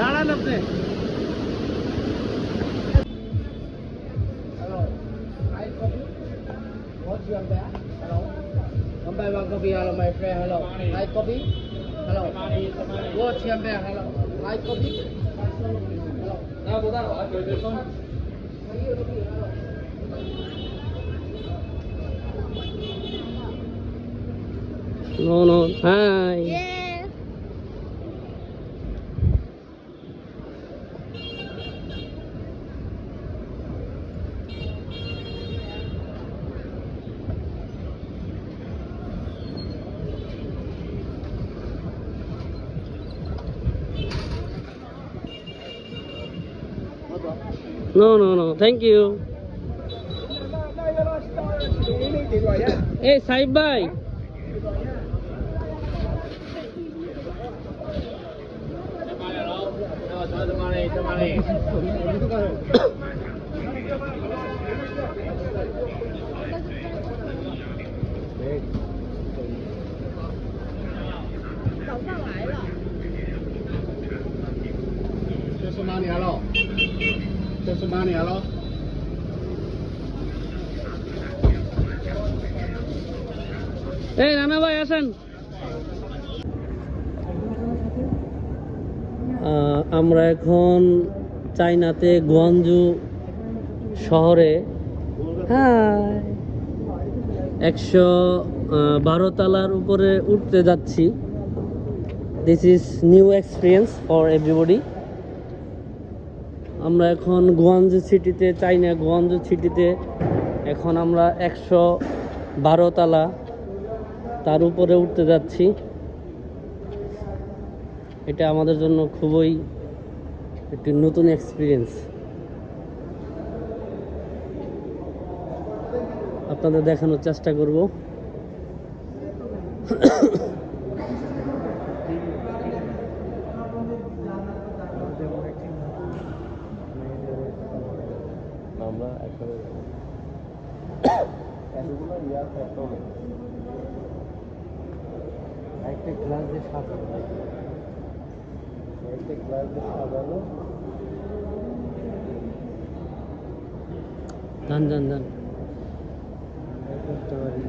દાડા આપને hello I coffee what you are there hello Ambai Wang coffee hello my friend hello I coffee hello what you are there hello I coffee hello ના બોલા આ જોઈ દેસો No, no. Hi. Yeah. No, no, no. Thank you. Hey, Saib bhai. Money. Hello. এই রানা ভাই আসেন আহ, আমরা এখন চাইনাতে গুয়ানজু শহরে হ্যাঁ একশো বারো তালার উপরে উঠতে যাচ্ছি this is new experience for everybody আমরা এখন গুয়ানজু সিটিতে, চাইনা গুয়ানজু সিটিতে। এখন আমরা একশো বারো তালা তার উপরে উঠতে যাচ্ছি। এটা আমাদের জন্য খুবই একটি নতুন এক্সপিরিয়েন্স আপনাদের দেখানোর চেষ্টা করব। আমরা একসাথে এতগুলো ইয়ার এত একটা গ্লাস দিয়ে সাজানো একটা গ্লাস দিয়ে সাজানো। যান যান যান করতে পারি